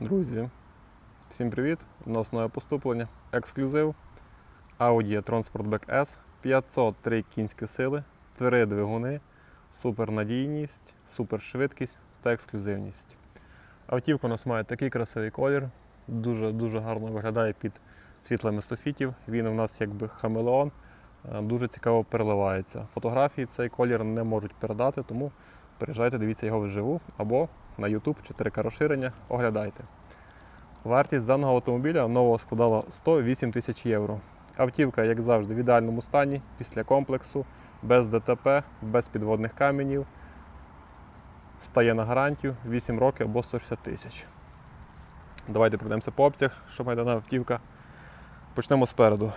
Друзі, всім привіт! У нас нове поступлення. Ексклюзив. Audi e-tron S 503 кінські сили, три двигуни, супернадійність, супершвидкість та ексклюзивність. Автівка у нас має такий красивий колір, дуже дуже гарно виглядає під світлами софітів. Він у нас якби хамелеон, е, дуже цікаво переливається. Фотографії цей колір не можуть передати, тому приїжджайте, дивіться його вживу або на YouTube 4К розширення, оглядайте. Вартість даного автомобіля нового складала 108 тисяч євро. Автівка, як завжди, в ідеальному стані, після комплексу, без ДТП, без підводних каменів. Стає на гарантію 8 років або 160 тисяч. Давайте пройдемося по опціях, що має дана автівка. Почнемо спереду.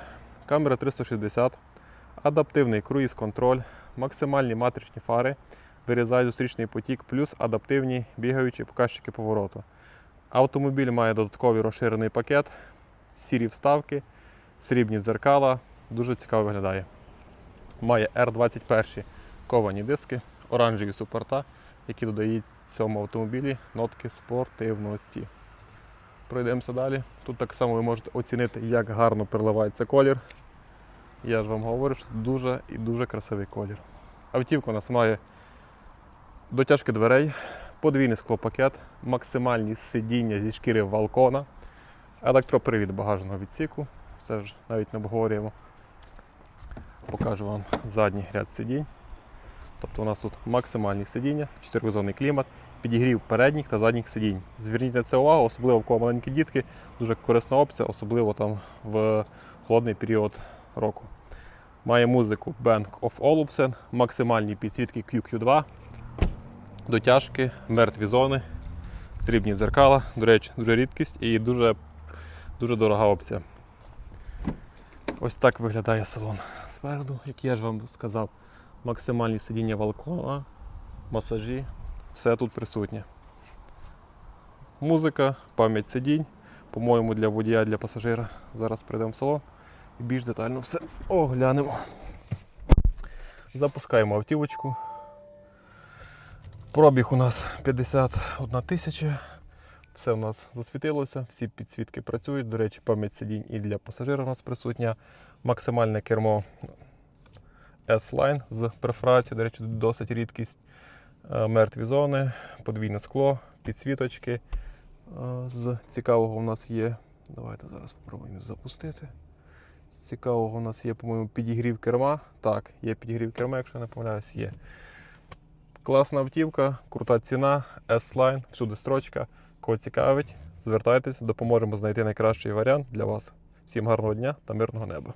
Камера 360, адаптивний круїз-контроль, максимальні матричні фари, вирізають зустрічний потік, плюс адаптивні бігаючі показчики повороту. Автомобіль має додатковий розширений пакет, сірі вставки, срібні дзеркала, дуже цікаво виглядає. Має R21 ковані диски, оранжеві супорта, які додають цьому автомобілі нотки спортивності. Пройдемося далі. Тут так само ви можете оцінити, як гарно переливається колір. Я ж вам говорю, що дуже і дуже красивий колір. Автівка у нас має дотяжки дверей, подвійний склопакет, максимальні сидіння зі шкіри валкона, електропривід багажного відсіку. Це вже навіть не обговорюємо. Покажу вам задній ряд сидінь. Тобто у нас тут максимальні сидіння, чотиризонний клімат, підігрів передніх та задніх сидінь. Зверніть на це увагу, особливо в кого маленькі дітки, дуже корисна опція, особливо там в холодний період року. Має музику Bank of Olufsen, максимальні підсвітки QQ2, дотяжки, мертві зони, срібні дзеркала. До речі, дуже рідкість і дуже, дуже дорога опція. Ось так виглядає салон спереду, як я ж вам сказав. Максимальні сидіння балкона, масажі, все тут присутнє. Музика, пам'ять сидінь, по-моєму, для водія, для пасажира. Зараз прийдемо в салон і більш детально все оглянемо. Запускаємо автівочку. Пробіг у нас 51 тисяча. Все у нас засвітилося, всі підсвітки працюють. До речі, пам'ять сидінь і для пасажира у нас присутня. Максимальне кермо S-Line з перфорацією, до речі, досить рідкість. Е, Мертві зони, подвійне скло, підсвіточки. Е, З цікавого у нас є. Давайте зараз спробуємо запустити. З цікавого у нас є, по-моєму, підігрів керма. Так, є підігрів керма, якщо я не помиляюсь, є. Класна автівка, крута ціна, S-Line, всюди строчка. Кого цікавить, звертайтесь, допоможемо знайти найкращий варіант для вас. Всім гарного дня та мирного неба!